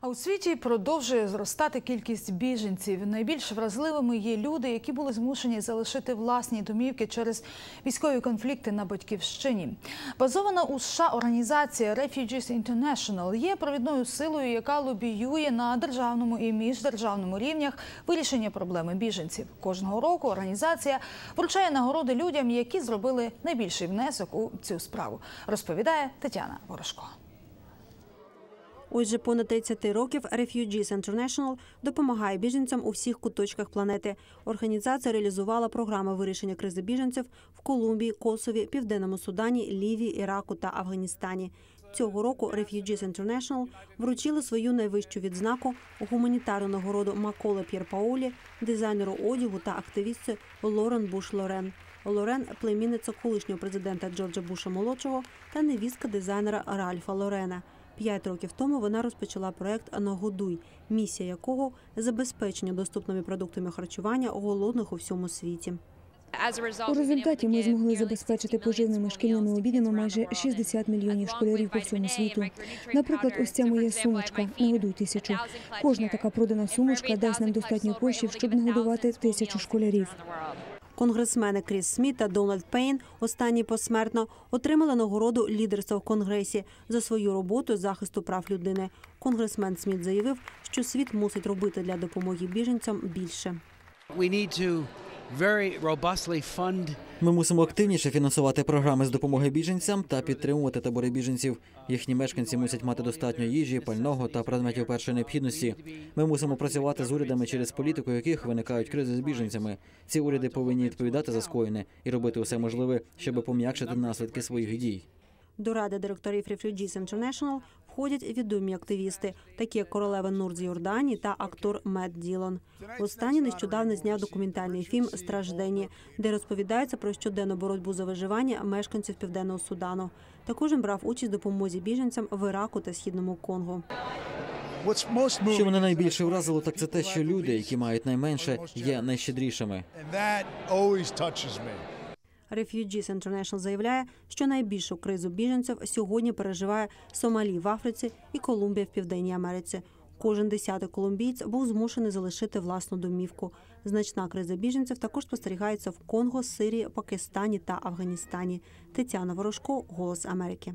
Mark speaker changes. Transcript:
Speaker 1: А у світі продовжує зростати кількість біженців. Найбільш вразливими є люди, які були змушені залишити власні домівки через військові конфлікти на батьківщині. Базована у США організація Refugees International є провідною силою, яка лобіює на державному і міждержавному рівнях вирішення проблеми біженців. Кожного року організація вручає нагороди людям, які зробили найбільший внесок у цю справу. Розповідає Тетяна Ворожко.
Speaker 2: Ось вже понад 30 років Refugees International допомагає біженцям у всіх куточках планети. Організація реалізувала програми вирішення кризи біженців в Колумбії, Косові, Південному Судані, Лівії, Іраку та Афганістані. Цього року Refugees International вручили свою найвищу відзнаку гуманітарну нагороду Маколе П'єрпаолі, дизайнеру одягу та активістці Лорен Буш Лорен. Лорен племінниця колишнього президента Джорджа Буша молодшого та невістка дизайнера Ральфа Лорена. П'ять років тому вона розпочала проект Нагодуй, місія якого забезпечення доступними продуктами харчування голодних у всьому світі.
Speaker 3: У результаті ми змогли забезпечити поживними шкільними обідами майже 60 мільйонів школярів по всьому світу. Наприклад, ось ця моя сумочка «Нагодуй тисячу». Кожна така продана сумочка дасть нам достатньо коштів, щоб нагодувати тисячу школярів.
Speaker 2: Конгресмени Кріс Сміт та Дональд Пейн, останні посмертно, отримали нагороду лідерства в Конгресі за свою роботу захисту прав людини. Конгресмен Сміт заявив, що світ мусить робити для допомоги біженцям більше.
Speaker 4: Ми мусимо активніше фінансувати програми з допомоги біженцям та підтримувати табори біженців. Їхні мешканці мусять мати достатньо їжі, пального та предметів першої необхідності. Ми мусимо працювати з урядами, через політику яких виникають кризи з біженцями. Ці уряди повинні відповідати за скоєне і робити усе можливе, щоб пом'якшити наслідки своїх дій.
Speaker 2: До ради директорів Refugees International входять відомі активісти, такі як королева Нур з Йорданії та актор Мет Ділон. Останній нещодавно зняв документальний фільм Страждені, де розповідається про щоденну боротьбу за виживання мешканців південного Судану. Також він брав участь в допомозі біженцям в Іраку та східному Конго.
Speaker 4: Що мене найбільше вразило, так це те, що люди, які мають найменше, є найщедрішими.
Speaker 2: Refugees International заявляє, що найбільшу кризу біженців сьогодні переживає Сомалі в Африці і Колумбія в Південній Америці. Кожен десятий колумбійць був змушений залишити власну домівку. Значна криза біженців також спостерігається в Конго, Сирії, Пакистані та Афганістані. Тетяна Ворожко, Голос Америки.